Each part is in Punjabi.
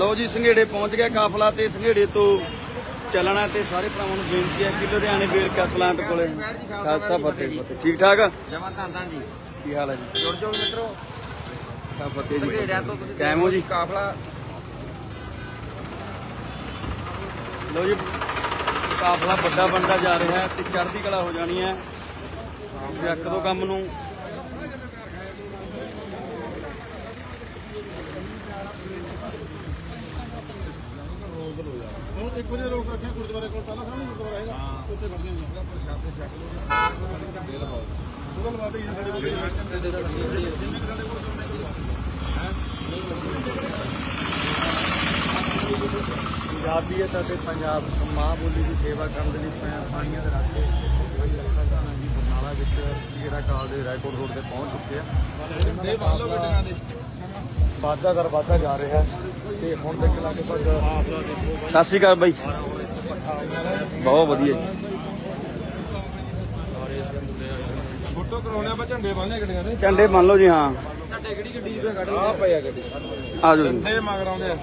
ਲਓ ਜੀ ਸੰਘੇੜੇ ਪਹੁੰਚ ਗਿਆ ਕਾਫਲਾ ਤੇ ਸੰਘੇੜੇ ਤੋਂ ਚੱਲਣਾ ਤੇ ਸਾਰੇ ਭਰਾਵਾਂ ਨੂੰ ਬੇਨਤੀ ਹੈ ਕਿ ਲੁਧਿਆਣੇ ਵੇਰਕਾ ਪਲਾਂਟ ਕੋਲੇ ਖਾਲਸਾ ਫਤਿਹ ਫਤਿਹ। ਠੀਕ ਠਾਕ? ਜਮਾ ਤਾਂ ਜੀ। ਕੀ ਹਾਲ ਹੈ ਜੀ? ਜੁੜ ਜਾਓ ਮਿੱਤਰੋ। ਖਾ ਫਤਿਹ ਜੀ। ਸੰਘੇੜਿਆਂ ਤੋਂ ਤੁਸੀਂ ਕਾਇਮ ਹੋ ਜੀ? ਕਾਫਲਾ। ਲਓ ਜੀ ਕਾਫਲਾ ਵੱਡਾ ਬਣਦਾ ਜਾ ਰਿਹਾ ਤੇ ਚੜ੍ਹਦੀ ਕਲਾ ਹੋ ਜਾਣੀ ਹੈ। ਜੱਕ ਦੋ ਕੰਮ ਨੂੰ ਇੱਕ ਵਜੇ ਰੋਕ ਰੱਖਿਆ ਗੁਰਦੁਆਰੇ ਕੋਲ ਪਹਿਲਾਂ ਸਾਹਮਣੇ ਗੁਰਦੁਆਰਾ ਹੈਗਾ ਉੱਥੇ ਖੜ ਜਾਂਦੇ ਪ੍ਰਸ਼ਾਦੇ ਛਕ ਲਓ ਉਹਦਾ ਲਵਾ ਦੇ ਸਾਡੇ ਕੋਲ ਪੰਜਾਬੀਅਤ ਅਤੇ ਪੰਜਾਬ ਮਾਂ ਬੋਲੀ ਦੀ ਸੇਵਾ ਕਰਨ ਦੇ ਲਈ ਪਾਣੀਆਂ ਦੇ ਰਾਸਤੇ ਜਿਹੜਾ ਕਾਲ ਦੇ ਰਾਏਕੋਟ ਰੋਡ ਤੇ ਪਹੁੰਚ ਚੁੱਕੇ ਆ। ਦੇ ਬੰਨ ਲਓ ਗੱਡੀਆਂ ਦੇ ਵਾਧਾ ਦਰ ਵਾਧਾ ਜਾ ਰਿਹਾ ਤੇ ਹੁਣ ਤੱਕ ਲਗਭਗ ਸਤਿ ਸ਼੍ਰੀ ਅਕਾਲ ਬਾਈ। ਬਹੁਤ ਵਧੀਆ ਜੀ। ਫੋਟੋ ਕਰਾਉਣੇ ਆਪਾਂ ਝੰਡੇ ਬੰਨ੍ਹਨੇ ਗੱਡੀਆਂ ਦੇ। ਝੰਡੇ ਮੰਨ ਲਓ ਜੀ ਹਾਂ। ਝੰਡੇ ਕਿਹੜੀ ਗੱਡੀ ਦੇ ਕੱਢ ਆ ਪਏ ਆ ਗੱਡੀ। ਆ ਜਾਓ ਜੀ। ਤੇ ਮਗਰ ਆਉਂਦੇ ਆ।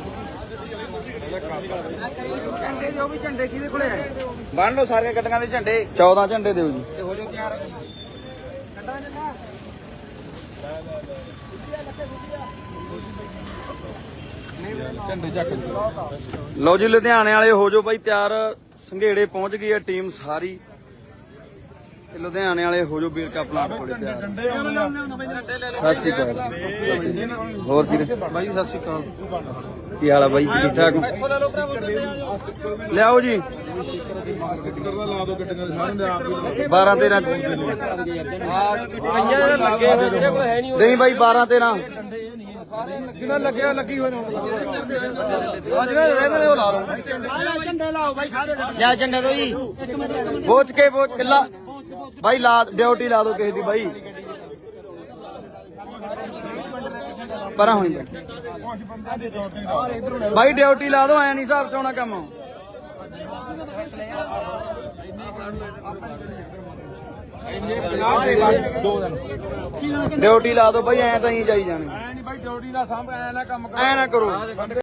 ਝੰਡੇ ਜੋ ਵੀ ਝੰਡੇ ਕਿਹਦੇ ਕੋਲੇ ਹੈ ਬੰਨ ਲਓ ਸਾਰੀਆਂ ਗੱਡੀਆਂ ਦੇ ਝੰਡੇ। 14 ਝੰਡੇ ਦਿਓ ਜੀ। ਤੇ ਹੋ ਜਾਓ ਤਿਆਰ। ਲਓ ਜੀ ਲੁਧਿਆਣੇ ਵਾਲੇ ਹੋ ਜਾਓ ਬਾਈ ਤਿਆਰ। ਸੰਘੇੜੇ ਪਹੁੰਚ ਗਈ ਹੈ ਟੀਮ ਸਾਰੀ। ਤੇ ਲੁਧਿਆਣੇ ਵਾਲੇ ਹੋ ਜਾਓ ਵੀਰ ਕਾ ਪਲਾਂਟ ਕੋਲੇ ਤਿਆਰ। ਸਤਿ ਸ਼੍ਰੀ ਅਕਾਲ ਹੋਰ ਸੀ ਬਾਈ ਸਤਿ ਸ਼੍ਰੀ ਅਕਾਲ। ਕੀ ਹਾਲ ਆ ਬਾਈ? ਠੀਕ ਠਾਕ ਲਿਆਓ ਜੀ। ਸਟicker ਦਾ ਲਾ ਦਿਓ ਗੱਡੀਆਂ ਦੇ ਸਾਰਿਆਂ ਦੇ ਆਪ ਹੀ 12 13 ਲੱਗੇ ਹੋਏ ਮੇਰੇ ਕੋਲ ਹੈ ਨਹੀਂ ਨਹੀਂ ਬਾਈ 12 13 ਜਿੰਨਾ ਲੱਗਿਆ ਲੱਗੀ ਹੋਏ ਨੇ? ਅੱਜ ਰਹਿੰਦੇ ਨੇ ਉਹ ਲਾ ਲਓ। ਝੰਡੇ ਲਾਓ ਬਾਈ ਸਾਰੇ ਲਿਆ ਝੰਡੇ ਦੋ ਜੀ। ਬੋਚ ਕੇ ਬੋਚ ਕੇ ਲਾ ਬਾਈ ਲਾ ਡਿਊਟੀ ਲਾ ਦੋ ਕਿਸੇ ਦੀ ਬਾਈ। ਪਰਾਂ ਹੋਈ। ਬਾਈ ਡਿਊਟੀ ਲਾ ਦੋ ਐ ਨਹੀਂ ਹਿਸਾਬ ਚਾਉਣਾ ਕੰਮ। ਦੋ ਦਿਨ ਡਿਊਟੀ ਲਾ ਦੋ ਬਾਈ ਐ ਤਾਂ ਹੀ ਜਾਈ ਜਾਣੇ। ਐ ਨਹੀਂ ਬਾਈ ਡਿਊਟੀ ਦਾ ਸਾਂਭ ਐ ਨਾ ਕੰਮ ਐ ਨਾ ਕਰੋ।